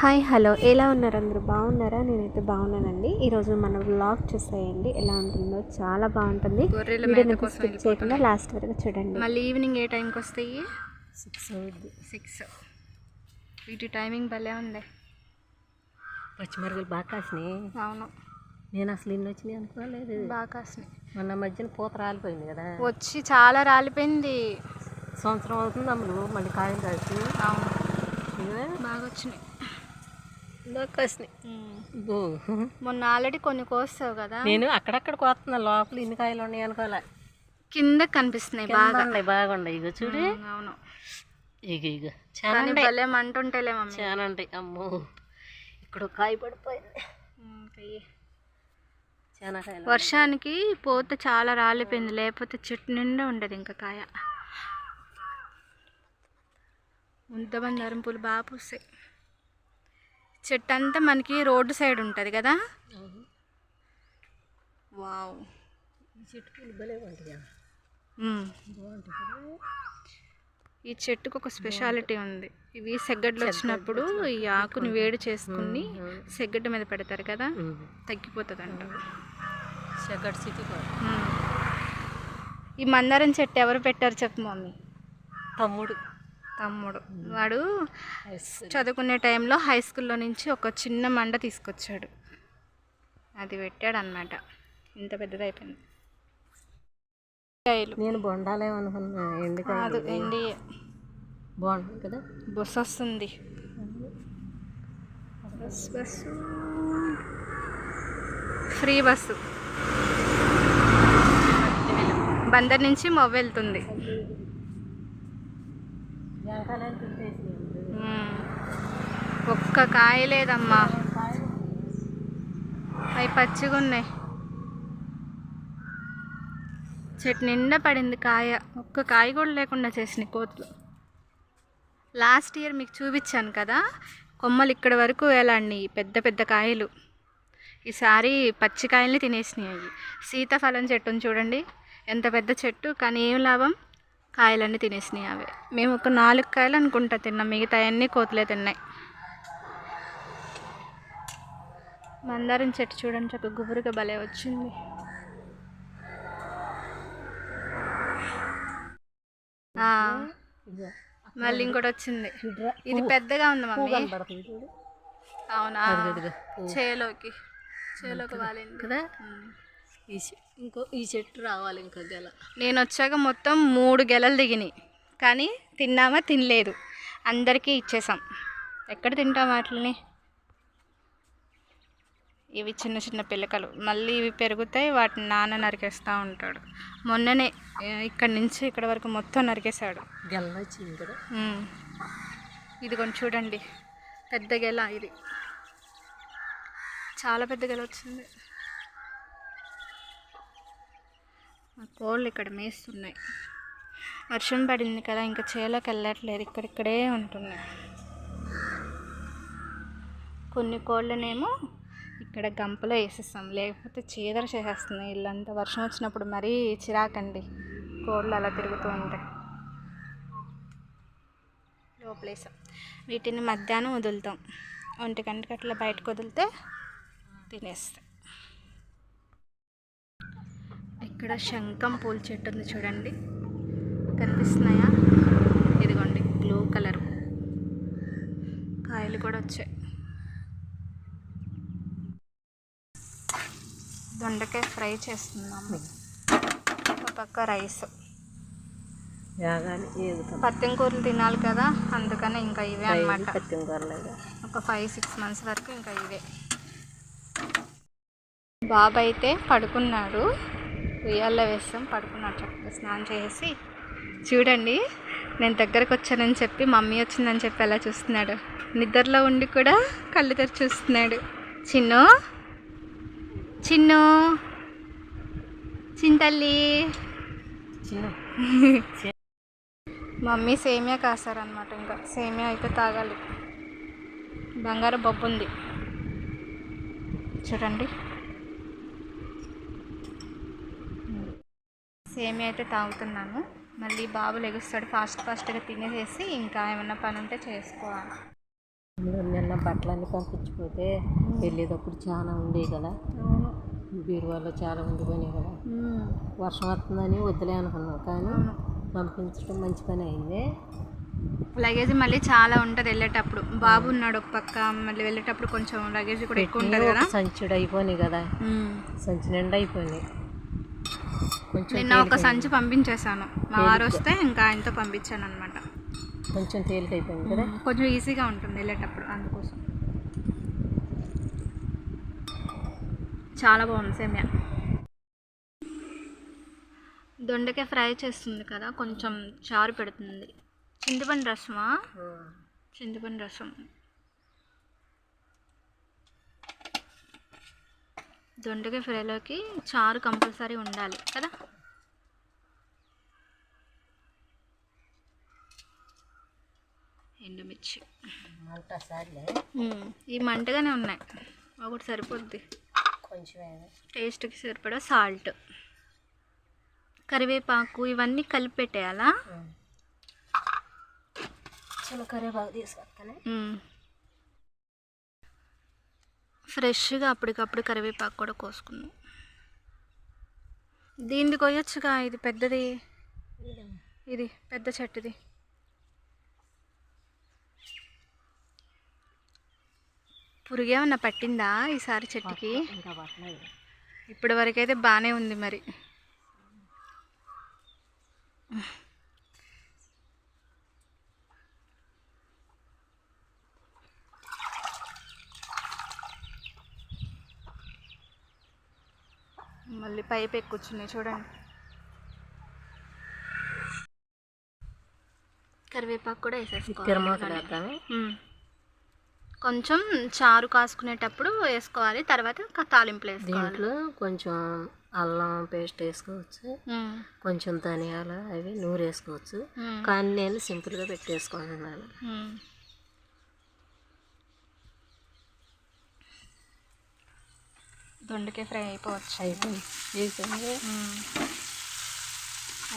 Hi hello. ఎలా ఉన్నారు అందరూ? బాగున్నారా? నేనైతే బాగున్నానండి. ఈరోజు మన వ్లాగ్ చూసేయండి. ఎలా ఉంటుందో చాలా బాగుంటుంది. స్కిప్ చేయకుండా లాస్ట్ వరకు చూడండి. మళ్ళీ ఈవినింగ్ ఏ టైంకి వస్తాయి? సిక్స్ అవుద్ది. సిక్స్. వీటి టైమింగ్ భలే ఉంది పచ్చిమిరపకాయలు బాగా కాసినాయి. అవును. నేను అసలు ఇన్ని వచ్చినాయి అనుకోలేదు. బాగా కాసినాయి. మొన్న మధ్యన పూత రాలిపోయింది కదా. వచ్చి చాలా రాలిపోయింది. సంవత్సరం అవుతుంది అమ్ములు మళ్ళీ కాయలు కాసి అవును. బాగా వచ్చినాయి. మొన్న ఆల్రెడీ కొన్ని కోస్తావు కదా. నేను అక్కడక్కడ కోస్తున్నా లోపల ఇన్ని కాయలు ఉన్నాయి అనుకోలే. కింద కనిపిస్తున్నాయి బాగా. బాగున్నాయి బాగున్నాయి. ఇగో చూడు. అవును. ఇగ ఇగ. చాలా భలే మమ్మీ. చాలా ఉంటాయి అమ్మో. ఇక్కడ కాయ పడిపోయింది. వర్షానికి పోత చాలా రాలిపోయింది. లేకపోతే చెట్టు నిండా ఉండదు ఇంకా కాయ. ముద్ద బంగారం పూలు బాగా పూస్తాయి. చెట్టు అంతా మనకి రోడ్డు సైడ్ ఉంటుంది కదా? వావ్. ఈ చెట్టుకు ఒక స్పెషాలిటీ ఉంది. ఇవి సెగ్గడ్లు వచ్చినప్పుడు ఈ ఆకుని వేడి చేసుకుని సెగ్గడ్డ మీద పెడతారు కదా. తగ్గిపోతుంది అంట ఈ మందారం చెట్టు ఎవరు పెట్టారు చెప్పు మమ్మీ? తమ్ముడు. తమ్ముడు. వాడు చదువుకునే టైంలో హై స్కూల్లో నుంచి ఒక చిన్న మండ తీసుకొచ్చాడు. అది పెట్టాడు అనమాట ఇంత పెద్దదైపోయింది కాయలు నేను బొండాలేమనుకున్నా ఎందుకు కాదు ఎండి బాగుంటుంది కదా? బస్సు వస్తుంది. Bus bus free bus Bandar నుంచి మొవ్ వెళ్తుంది. ఒక్క కాయ లేదమ్మా. అవి పచ్చిగా ఉన్నాయి చెట్టు నిండా పడింది కాయ. ఒక్క కాయ కూడా లేకుండా చేసినాయి కోతులు. లాస్ట్ ఇయర్ మీకు చూపించాను కదా కొమ్మలు ఇక్కడ వరకు వేలాడినాయి పెద్ద పెద్ద కాయలు. ఈసారి పచ్చికాయల్ని తినేసినాయి అవి. సీతాఫలం చెట్టుని చూడండి. ఎంత పెద్ద చెట్టు కానీ ఏం లాభం? కాయలన్నీ తినేసినాయి అవే. మేము ఒక నాలుగు కాయలు అనుకుంటా తిన్నాం. మిగతా అన్నీ కోతులే తిన్నాయి. మందారం చెట్టు చూడండి చక్క గుబురుగా భలే వచ్చింది. మళ్ళీ ఇంకోటి వచ్చింది. ఇది పెద్దగా ఉంది మమ్మీ. అవునా? చేలోకి. చేలోకి వాలింది. కదా? ఇంకో ఈ చెట్టు రావాలి ఇంకో గెల. నేను వచ్చాక మొత్తం మూడు గెలలు దిగినాయి. కానీ తిన్నామా తినలేదు. అందరికీ ఇచ్చేసాం. ఎక్కడ తింటాం వాటిని? ఇవి చిన్న చిన్న పిల్లకలు మళ్ళీ ఇవి పెరుగుతాయి వాటిని నాన్న నరికేస్తూ ఉంటాడు. మొన్ననే ఇక్కడి నుంచి ఇక్కడ వరకు మొత్తం నరికేశాడు. గెల వచ్చింది కదా? ఉమ్. ఇది కొంచెం చూడండి. పెద్ద గెల ఇది. చాలా పెద్ద గెల వచ్చింది. ఆ కోళ్ళు ఇక్కడ మేస్తున్నాయి. వర్షం పడింది కదా ఇంకా చేలోకి వెళ్ళట్లేదు ఇక్కడిక్కడే ఉంటున్నాయి. కొన్ని కోళ్ళనేమో ఇక్కడ గంపలో వేసేస్తాం లేకపోతే చీదర చేసేస్తున్నాయి. ఇల్లంతా వర్షం వచ్చినప్పుడు మరీ చిరాకండి కోళ్ళు అలా తిరుగుతూ ఉంటాయి లోపలేసాం. వీటిని మధ్యాహ్నం వదులుతాం. ఒంటి గంటకి అట్లా బయటకు వదిలితే తినేస్తాయి. ఇక్కడ శంఖం పూల చెట్టు ఉంది చూడండి. కనిపిస్తున్నాయా? ఇదిగోండి బ్లూ కలర్. కాయలు కూడా వచ్చాయి. దొండకాయ ఫ్రై చేస్తున్నాము. ఒక పక్క రైస్. పత్తిం కూరలు తినాలి కదా అందుకని ఇంకా ఇవే కూరలేదు ఒక ఫైవ్ సిక్స్ మంత్స్ వరకు ఇంకా ఇవే. బాబు అయితే పడుకున్నాడు. ఉయ్యాల్లో వేస్తాం పడుకున్నాడు చక్కగా స్నానం చేసి చూడండి నేను దగ్గరకు వచ్చానని చెప్పి మమ్మీ వచ్చిందని చెప్పి అలా చూస్తున్నాడు. నిద్రలో ఉండి కూడా కళ్ళు తెరిచి చూస్తున్నాడు. చిన్ను చిన్ను చింతల్లి. చిన్న. మమ్మీ సేమియా కాస్తారనమాట ఇంకా. సేమియా అయితే తాగాలి. బంగారు బొబ్బు ఉంది చూడండి. సేమియా అయితే తాగుతున్నాను. మళ్ళీ బాబు లెగుస్తాడు. ఫాస్ట్ ఫాస్ట్గా తినేసేసి ఇంకా ఏమన్నా పని ఉంటే చేసుకోవాలి. నిన్న బట్టలన్నీ పంపించిపోతే వెళ్ళేటప్పుడు చాలా ఉండేవి కదా. బీరువాలో చాలా ఉండిపోయినాయి కదా. వర్షం వస్తుందని వద్దులే అనుకున్నాం. కానీ పంపించడం మంచి పని అయింది. లగేజ్ మళ్ళీ చాలా ఉంటుంది వెళ్ళేటప్పుడు. బాబు ఉన్నాడు ఒక పక్క. మళ్ళీ వెళ్ళేటప్పుడు కొంచెం లగేజ్ కూడా ఎక్కువ ఉంటుంది కదా. సంచుడు అయిపోయినాయి కదా. సంచి నిండా అయిపోయినాయి. నిన్న ఒక సంచి పంపించేశాను. మా వారు వస్తే ఇంకా ఆయనతో పంపించాను అనమాట కొంచెం తేలిక అయిపోయింది కదా? కొంచెం ఈజీగా ఉంటుంది వెళ్ళేటప్పుడు అందుకోసం. చాలా బాగుంది సేమ్యా. దొండకాయ ఫ్రై చేస్తుంది కదా కొంచెం చారు పెడుతుంది. చింతపండు రసమా? చింతపండు రసం. దొండకాయ ఫ్రైలోకి చారు కంపల్సరీ ఉండాలి కదా? ఎండుమిర్చి. ఈ మంటగానే ఉన్నాయి. ఒకటి సరిపోద్ది. కొంచెం టేస్ట్కి సరిపడా సాల్ట్. కరివేపాకు ఇవన్నీ కలిపి పెట్టేయాలా? కరివేపాకు తీసుకొస్తానే. ఫ్రెష్గా అప్పటికప్పుడు కరివేపాకు కూడా కోసుకున్నాం దీన్ని కొయ్యొచ్చుగా ఇది పెద్దది. ఇది పెద్ద చెట్టుది. పురుగేమన్నా పట్టిందా ఈసారి చెట్టుకి? ఇప్పటి వరకైతే బాగానే ఉంది మరి. మళ్ళీ పైపు ఎక్కుచ్చున్నాయి చూడండి. కరివేపాకు కూడా వేసేసుకోవాలి. కొంచెం చారు కాసుకునేటప్పుడు వేసుకోవాలి తర్వాత తాలింపులు వేసుకోవాలి. దీంట్లో కొంచెం అల్లం పేస్ట్ వేసుకోవచ్చు. కొంచెం ధనియాలు అవి నూరు వేసుకోవచ్చు. కానీ నేను సింపుల్గా పెట్టేసుకుంటున్నాను దొండకాయ ఫ్రై అయిపోవచ్చు. అయిపోయింది.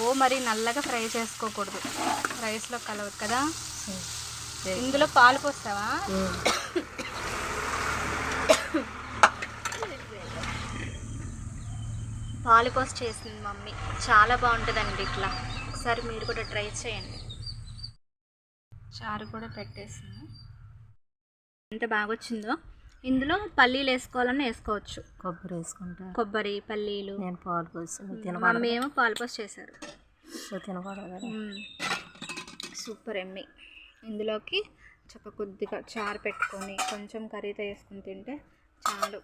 ఓ మరి నల్లగా ఫ్రై చేసుకోకూడదు. రైస్లో కలవదు కదా? ఇందులో పాలు పోస్తావా. పాలు పోసి చేసింది మమ్మీ. చాలా బాగుంటుందండి ఇట్లా. ఒకసారి మీరు కూడా ట్రై చేయండి. చారు కూడా పెట్టేసింది. ఎంత బాగా వచ్చిందో ఇందులో పల్లీలు వేసుకోవాలని వేసుకోవచ్చు. కొబ్బరి వేసుకుంటా. కొబ్బరి పల్లీలు. నేను పాలు పోసి మమ్మీ ఏమో పాలు పోసి చేశారు. తినకూడదు. సూపర్ ఎమ్మి. ఇందులోకి చక్క కొద్దిగా చారు పెట్టుకొని కొంచెం కర్రీతో వేసుకొని తింటే చాలు.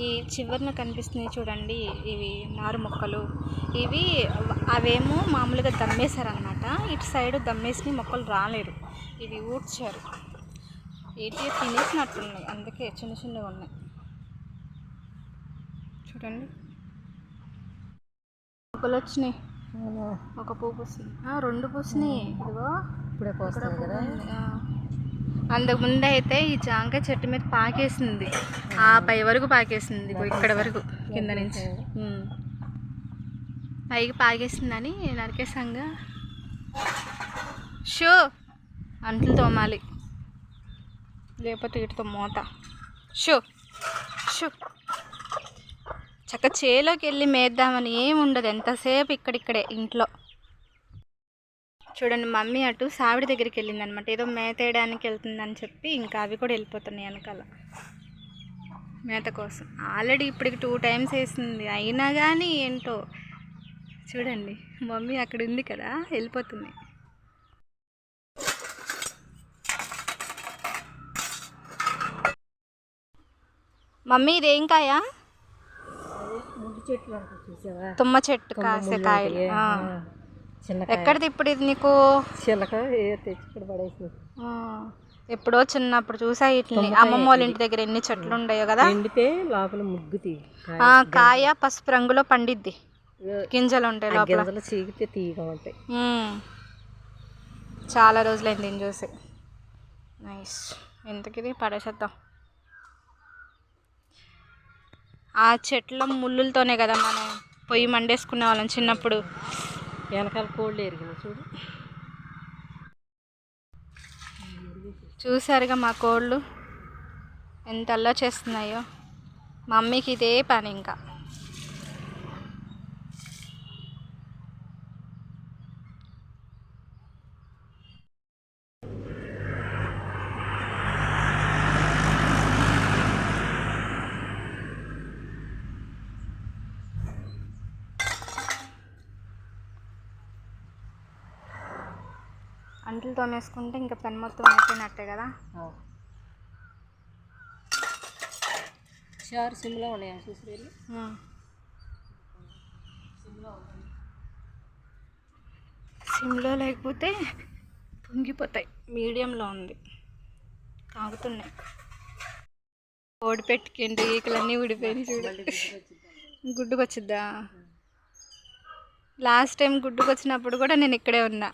ఈ చివరిన కనిపిస్తున్నాయి చూడండి ఇవి నారు మొక్కలు. ఇవి అవేమో మామూలుగా దమ్మేశారనమాట ఇటు సైడ్ దమ్మేసి మొక్కలు రాలేదు. ఇవి ఊడ్చారు. ఏంటి తినేసినట్టున్నాయి. అందుకే చిన్న చిన్నగా ఉన్నాయి. చూడండి. మొక్కలు వచ్చినాయి. ఒక పువ్వు పూసింది. ఆ, రెండు పూసినాయి. ఇదిగో. ఇప్పుడే పోస్తుంది కదా? అయితే ఈ జాంకాయ చెట్టు మీద పాకేసింది. ఆ పై వరకు పాకేసింది. ఇక్కడ వరకు కింద నుంచి. పైకి పాకేసిందని నరికేసంగా షో! అంట్లు తోమాలి. లేకపోతే వీటితో మోత. షో షో. చక్క చేలోకి వెళ్ళి మేద్దామని ఏముండదు. ఎంతసేపు ఇక్కడిక్కడే ఇంట్లో. చూడండి మమ్మీ అటు సావిడి దగ్గరికి వెళ్ళింది అనమాట ఏదో మేతేయడానికి వెళ్తుందని చెప్పి ఇంకా అవి కూడా వెళ్ళిపోతున్నాయి వెనకాల. మేత కోసం. ఆల్రెడీ ఇప్పటికి టూ టైమ్స్ వేసింది. అయినా కానీ ఏంటో. చూడండి మమ్మీ అక్కడ ఉంది కదా వెళ్ళిపోతుంది. మమ్మీ ఇదేం కాయ? తుమ్మ చెట్టు కాసే కాయలు. ఎక్కడిది ఇప్పుడు ఇది నీకు? చిలక తెచ్చి ఎప్పుడో చిన్నప్పుడు చూసా ఇట్లని అమ్మమ్మ వాళ్ళ ఇంటి దగ్గర ఎన్ని చెట్లు ఉండయో కదా? ఎండితే లోపల కాయ. పసుపు రంగులో పండిద్ది. గింజలు ఉంటాయి లోపల. గింజలు చీకితే తీయగా ఉంటాయి. మ్మ్. చాలా రోజులైంది దీన్ని చూసి. నైస్. ఎంతకిది పడేసేద్దాం. ఆ చెట్ల ముళ్ళులతోనే కదా మనం పొయ్యి మండేసుకునే వాళ్ళం చిన్నప్పుడు. వెనకాల కోళ్ళు ఎరిగిన చూడు. చూసారుగా మా కోళ్ళు ఎంతల్లా చేస్తున్నాయో. చేస్తున్నాయో మమ్మీకి ఇదే పని ఇంకా. అంట్లు తోమేసుకుంటే ఇంకా పని మొత్తం అయిపోయినట్టే కదా? షార్ సిమ్లో ఉన్నాయా చూసి. సిమ్లో లేకపోతే పొంగిపోతాయి. మీడియంలో ఉంది. తాగుతున్నాయి. ఓడి పెట్టుకుంటే ఈకలన్నీ ఊడిపోయినాయి చూడు. గుడ్డుకు వచ్చిద్దా లాస్ట్ టైం గుడ్డుకు వచ్చినప్పుడు కూడా నేను ఇక్కడే ఉన్నా.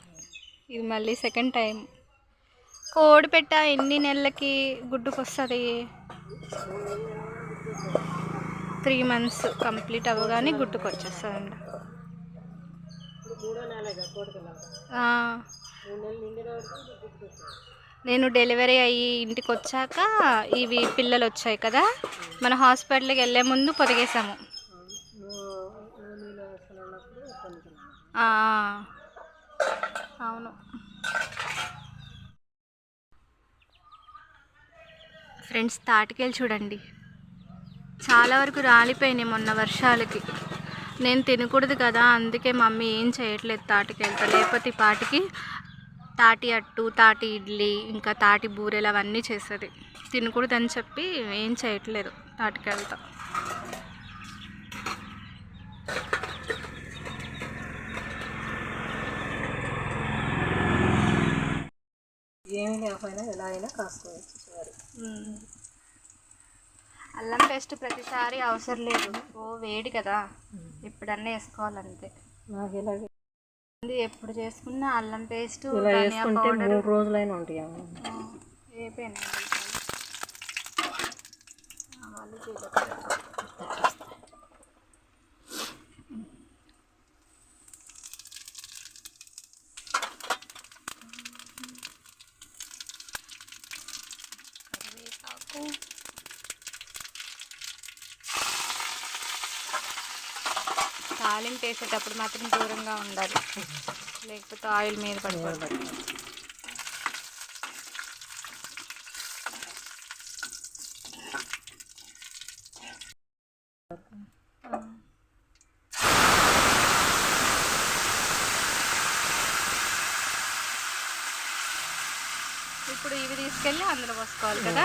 ఇది మళ్ళీ సెకండ్ టైం కోడి పెట్ట ఎన్ని నెలలకి గుడ్డుకు వస్తుంది త్రీ మంత్స్ కంప్లీట్ అవ్వగానే గుడ్డుకు వచ్చేస్తుందండి నేను డెలివరీ అయ్యి ఇంటికి వచ్చాక ఇవి పిల్లలు వచ్చాయి కదా మన హాస్పిటల్కి వెళ్ళే ముందు పొదిగేసాము. అవును. ఫ్రెండ్స్ తాటికేలు చూడండి. చాలా వరకు రాలిపోయినాయి మొన్న వర్షాలకి. నేను తినకూడదు కదా అందుకే మమ్మీ ఏం చేయట్లేదు తాటికెళ్తా లేకపోతే పాటికి తాటి అట్టు తాటి ఇడ్లీ ఇంకా తాటి బూరెలు అవన్నీ చేస్తుంది తినకూడదని చెప్పి ఏం చేయట్లేదు తాటికెళ్తా ఏమీ లేకపోయినా ఎలా అయినా కాసుకోవచ్చు షార్ అల్లం పేస్ట్ ప్రతిసారి అవసరం లేదు. ఓ వేడి కదా. ఇప్పుడన్నీ వేసుకోవాలంతే. నాకు ఇలాగే ఎప్పుడు చేసుకున్నా అల్లం పేస్ట్ ఇలా వేసుకుంటే మూడు రోజులైనా ఉంటాయి? ఆవాలు జీలకర్ర. తాలింపు వేసేటప్పుడు మాత్రం దూరంగా ఉండాలి. లేకపోతే ఆయిల్ మీద పడిపోతుంది ఇప్పుడు ఇవి తీసుకెళ్ళి అందులో పోసుకోవాలి కదా?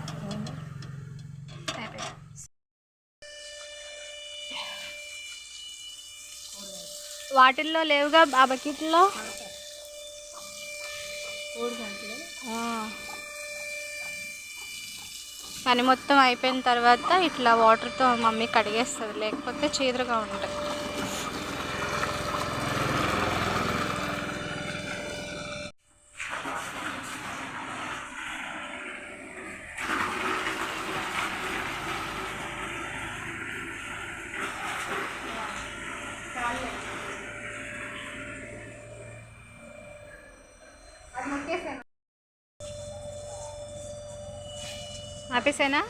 వాటిల్లో లేవుగా ఆ బకెట్లో? పని మొత్తం అయిపోయిన తర్వాత ఇట్లా వాటర్తో మమ్మీ కడిగేస్తుంది లేకపోతే చీదరగా ఉంటాయి ఆపేసానా